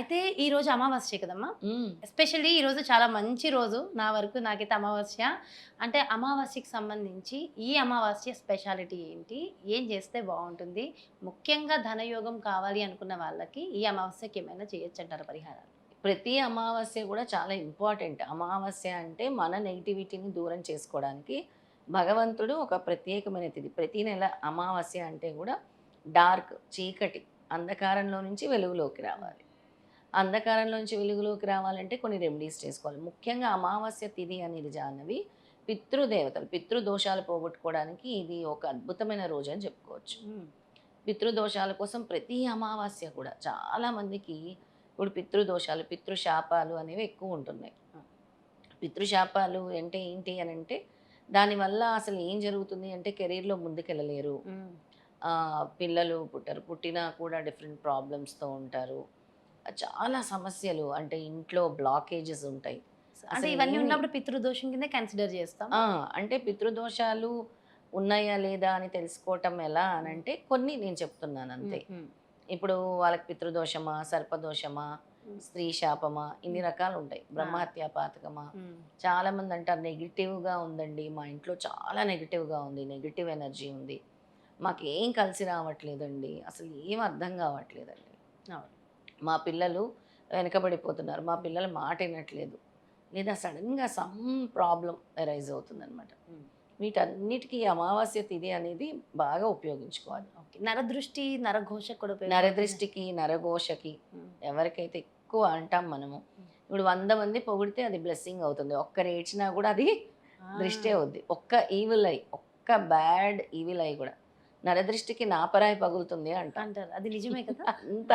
అయితే ఈ రోజు అమావాస్య కదమ్మా. ఎస్పెషల్లీ ఈ రోజు చాలా మంచి రోజు. నా వరకు నాకైతే అమావాస్య. అంటే అమావాస్యకి సంబంధించి ఈ అమావాస్య స్పెషాలిటీ ఏంటి? ఏం చేస్తే బాగుంటుంది? ముఖ్యంగా ధనయోగం కావాలి అనుకున్న వాళ్ళకి ఈ అమావాస్యకి ఏమైనా చేయొచ్చు అంటారు పరిహారాలు? ప్రతి అమావాస్య కూడా చాలా ఇంపార్టెంట్. అమావాస్య అంటే మన నెగిటివిటీని దూరం చేసుకోవడానికి భగవంతుడు ఒక ప్రత్యేకమైన తిథి. ప్రతి నెల అమావాస్య అంటే కూడా డార్క్ చీకటి అంధకారంలో నుంచి వెలుగులోకి రావాలి. అంధకారంలో నుంచి వెలుగులోకి రావాలంటే కొన్ని రెమెడీస్ చేసుకోవాలి. ముఖ్యంగా అమావాస్య తిథి అనేది జాహ్నవి పితృదేవతలు పితృదోషాలు పోగొట్టుకోవడానికి ఇది ఒక అద్భుతమైన రోజు అని చెప్పుకోవచ్చు. పితృదోషాల కోసం ప్రతి అమావాస్య కూడా చాలా మందికి ఇప్పుడు పితృదోషాలు పితృశాపాలు అనేవి ఎక్కువ ఉంటున్నాయి. పితృశాపాలు అంటే ఏంటి అని అంటే దానివల్ల అసలు ఏం జరుగుతుంది అంటే కెరీర్లో ముందుకెళ్ళలేరు. పిల్లలు పుట్టరు. పుట్టినా కూడా డిఫరెంట్ ప్రాబ్లమ్స్తో ఉంటారు. చాలా సమస్యలు. అంటే ఇంట్లో బ్లాకేజెస్ ఉంటాయి. అంటే అసలు ఇవన్నీ ఉన్నప్పుడు పితృదోషం కింద కన్సిడర్ చేస్తాం? అంటే పితృదోషాలు ఉన్నాయా లేదా అని తెలుసుకోవటం ఎలా అని అంటే కొన్ని నేను చెప్తున్నాను అంతే. ఇప్పుడు వాళ్ళకి పితృదోషమా సర్పదోషమా స్త్రీ శాపమా ఇన్ని రకాలు ఉంటాయి. బ్రహ్మహత్య పాతకమా. చాలా మంది అంటారు నెగిటివ్గా ఉందండి. మా ఇంట్లో చాలా నెగిటివ్గా ఉంది. నెగిటివ్ ఎనర్జీ ఉంది. మాకు కలిసి రావట్లేదండి. అసలు ఏం అర్థం కావట్లేదండి. మా పిల్లలు వెనకబడిపోతున్నారు. మా పిల్లలు మాట వినట్లేదు. లేదా సడన్గా సమ్ ప్రాబ్లం అరైజ్ అవుతుంది అనమాట ఉమ్. వీటన్నిటికీ అమావాస్య తిథి అనేది బాగా ఉపయోగించుకోవాలి. ఓకే. నరదృష్టి నరఘోష కూడా. నరదృష్టికి నరఘోషకి ఎవరికైతే ఎక్కువ అంటాం మనము ఇప్పుడు వంద మంది పొగిడితే అది బ్లెస్సింగ్ అవుతుంది. ఒక్కరు ఏడ్చినా కూడా అది. దృష్టి అవుద్ది. ఒక్క ఈవిల్ ఐ ఒక్క బ్యాడ్ ఈవిల్ ఐ కూడా. నరదృష్టికి నాపరాయి పగులుతుంది అంట. అంటారు. అది నిజమే కదా? అంత